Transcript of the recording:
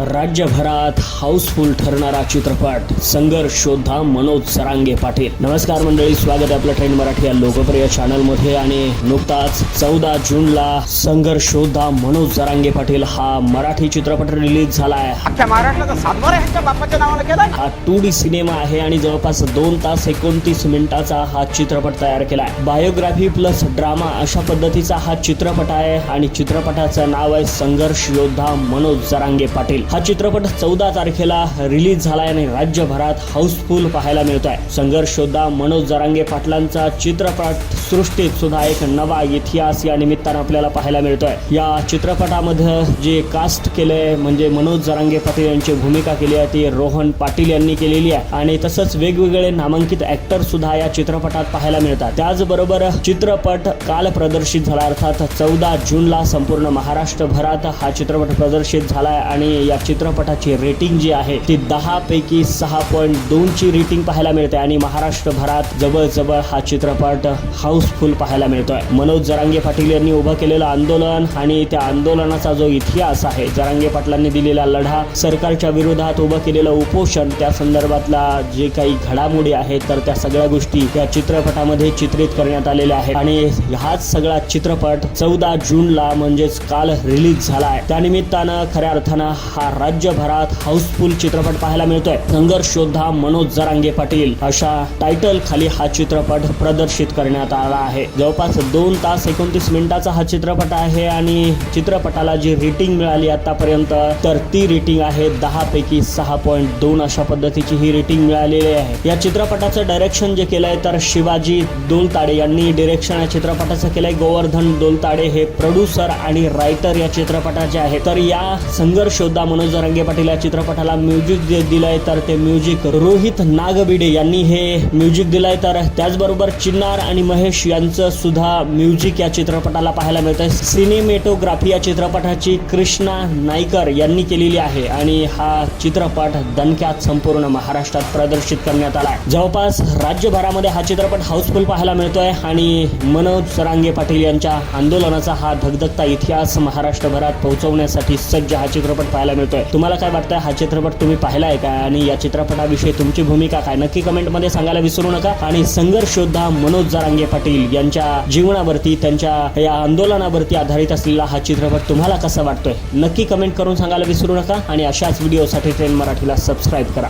राज्यभरात हाऊसफुल ठरणारा चित्रपट संघर्ष योद्धा मनोज सरांगे पाटील. नमस्कार मंडळी स्वागत आहे आपलं ट्रेंड मराठी या लोकप्रिय चॅनलमध्ये आणि नुकताच चौदा जूनला संघर्ष योद्धा मनोज सरांगे पाटील हा मराठी चित्रपट रिलीज झाला आहे हा टू डी सिनेमा आहे आणि जवळपास दोन तास एकोणतीस मिनिटाचा हा चित्रपट तयार केला आहे बायोग्राफी प्लस ड्रामा अशा पद्धतीचा हा चित्रपट आहे आणि चित्रपटाचं नाव आहे संघर्ष योद्धा मनोज जरांगे पाटील. हा चित्रपट चौदा तारखेला रिलीज झालाय आणि राज्यभरात हाऊसफुल पाहायला मिळत आहे संघर्षोद्धा मनोज जरांगे पाटलांचा चित्रपट सृष्टीत सुद्धा एक नवा इतिहास या निमित्तानं आपल्याला पाहायला मिळतोय. या चित्रपटामध्ये जे कास्ट केलंय म्हणजे मनोज जरांगे पाटील यांची भूमिका केली आहे ती रोहन पाटील यांनी केलेली आहे. आणि तसंच वेगवेगळे नामांकित ऍक्टर सुद्धा या चित्रपटात पाहायला मिळतात. त्याचबरोबर चित्रपट काल प्रदर्शित झाला अर्थात चौदा जूनला संपूर्ण महाराष्ट्रभरात हा चित्रपट प्रदर्शित झालाय आणि या चित्रपटाची रेटिंग जी आहे ती दहा पैकी सहा पॉईंट दोनची रेटिंग पाहायला मिळते. आणि महाराष्ट्रभरात जवळजवळ हा चित्रपट हाऊसफुल पाहायला मिळतोय. मनोज जरांगे पाटील यांनी उभं केलेलं आंदोलन आणि त्या आंदोलनाचा जो इतिहास आहे जरांगे पाटलांनी दिलेला लढा सरकारच्या विरोधात उभं केलेलं उपोषण त्या संदर्भातला जे काही घडामोडी आहेत तर त्या सगळ्या गोष्टी या चित्रपटामध्ये चित्रित करण्यात आलेल्या आहेत. आणि हाच सगळा चित्रपट चौदा जूनला म्हणजेच काल रिलीज झाला आहे त्यानिमित्तानं खऱ्या अर्थानं हा राज्यभरात हाऊसफुल चित्रपट पाहायला मिळतोय. संघर्ष योद्धा मनोज जरांगे पाटील अशा टायटल खाली हा चित्रपट प्रदर्शित करण्यात आला आहे. जवळपास दोन तास एकोणतीस मिनिटाचा हा चित्रपट आहे आणि चित्रपटाला जी रेटिंग मिळाली आतापर्यंत तर ती रेटिंग आहे दहा पैकी सहा पॉईंट दोन अशा पद्धतीची ही रेटिंग मिळालेली आहे. या चित्रपटाचं डायरेक्शन जे केलंय तर शिवाजी दोलताडे यांनी डिरेक्शन या चित्रपटाचं केलंय. गोवर्धन दोलताडे हे प्रोड्युसर आणि रायटर या चित्रपटाचे आहे तर या संघर्षोद्धा मनोज रंगे पाटील या चित्रपटाला म्युझिक जे दिलंय तर ते म्युझिक रोहित नागबिडे यांनी हे म्युझिक दिलंय तर त्याचबरोबर चिन्नार आणि महेश यांचं सुद्धा म्युझिक या चित्रपटाला पाहायला मिळतंय. सिनेमेटोग्राफी या चित्रपटाची कृष्णा नाईकर यांनी केलेली आहे आणि हा चित्रपट दणक्यात संपूर्ण महाराष्ट्रात प्रदर्शित करण्यात आला जवळपास राज्यभरामध्ये हा चित्रपट हाऊसफुल पाहायला मिळतोय आणि मनोज सरांगे पाटील यांच्या आंदोलनाचा हा धगधगता इतिहास महाराष्ट्रभरात पोहोचवण्यासाठी सज्ज हा चित्रपट पाहायला मिळतोय. तुम्हाला काय वाटतं? हा चित्रपट तुम्ही पाहिलाय का? आणि या चित्रपटाविषयी तुमची भूमिका काय? नक्की कमेंटमध्ये सांगायला विसरू नका. आणि संघर्ष योद्धा मनोज जारांगे पाटील यांच्या जीवनावरती त्यांच्या या आंदोलनावरती आधारित असलेला हा चित्रपट तुम्हाला कसा वाटतोय? नक्की कमेंट करून सांगायला विसरू नका. आणि अशाच व्हिडिओसाठी ट्रेन मराठीला सबस्क्राईब करा.